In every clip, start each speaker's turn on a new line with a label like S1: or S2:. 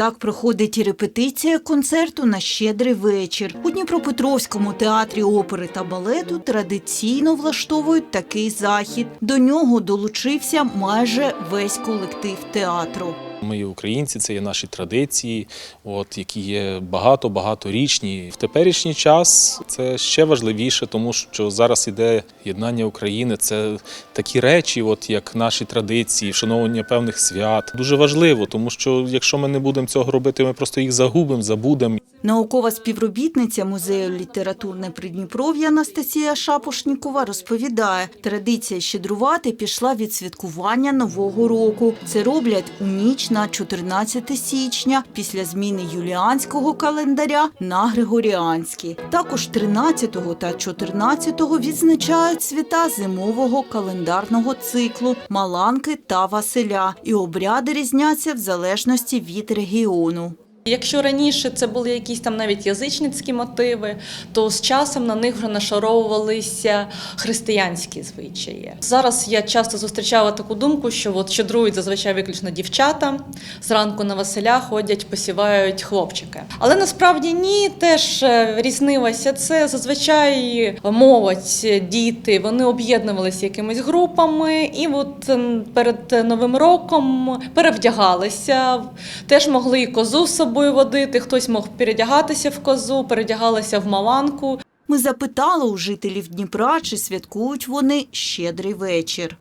S1: Так проходить і репетиція концерту на щедрий вечір. У Дніпропетровському театрі опери та балету традиційно влаштовують такий захід. До нього долучився майже весь колектив театру.
S2: Ми є українці, це є наші традиції, от які є багато багаторічні. В теперішній час це ще важливіше, тому що зараз іде єднання України. Це такі речі, от як наші традиції, вшановування певних свят. Дуже важливо, тому що якщо ми не будемо цього робити, ми просто їх загубимо, забудемо.
S1: Наукова співробітниця музею літературне Придніпров'я Анастасія Шапошнікова розповідає, традиція щедрувати пішла від святкування Нового року. Це роблять у ніч на 14 січня після зміни юліанського календаря на григоріанський. Також 13 та 14 відзначають свята зимового календарного циклу Маланки та Василя, і обряди різняться в залежності від регіону.
S3: Якщо раніше це були якісь там навіть язичницькі мотиви, то з часом на них вже нашаровувалися християнські звичаї. Зараз я часто зустрічала таку думку, що от щедрують зазвичай виключно дівчата. Зранку на Василя ходять, посівають хлопчики. Але насправді ні, теж е, різнилося. Це зазвичай молодь, діти, вони об'єднувалися якимись групами, і от перед новим роком перевдягалися. Теж могли і козу з собою водити, хтось мог передягатися в козу, передягалися в маланку.
S1: Ми запитали у жителів Дніпра, чи святкують вони щедрий вечір.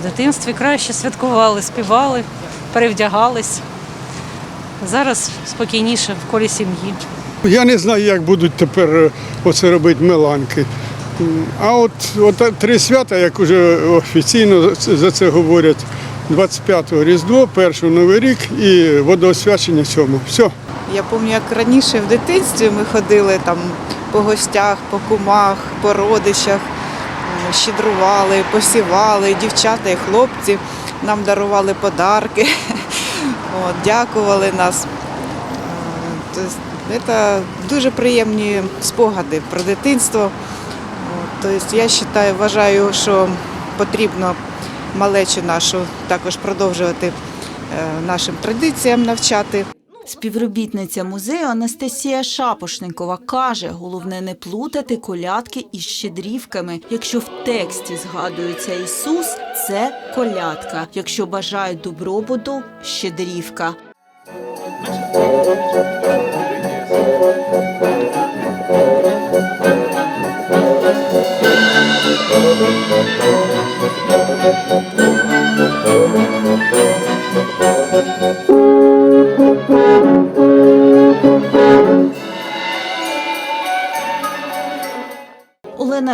S4: В дитинстві краще святкували, співали, перевдягались. Зараз спокійніше в колі сім'ї.
S5: Я не знаю, як будуть тепер е, оце робити меланки. А от, от три свята, як вже офіційно за це говорять, 25-го Різдво, 1-го Новий рік і водоосвячення 7 Все.
S6: Я пам'ятаю, як раніше в дитинстві ми ходили там по гостях, по кумах, по родичах, щедрували, посівали, дівчата і хлопці нам дарували подарки, от, дякували нас. Це дуже приємні спогади про дитинство. Тобто, я вважаю, вважаю, що потрібно малечу нашу також продовжувати е, нашим традиціям навчати.
S1: Співробітниця музею Анастасія Шапошникова каже, головне не плутати колядки із щедрівками. Якщо в тексті згадується Ісус, це колядка. Якщо бажають добробуту – щедрівка. Олена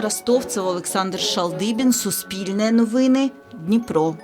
S1: Ростовцева, Олександр Шалдибін, Суспільне новини, Дніпро.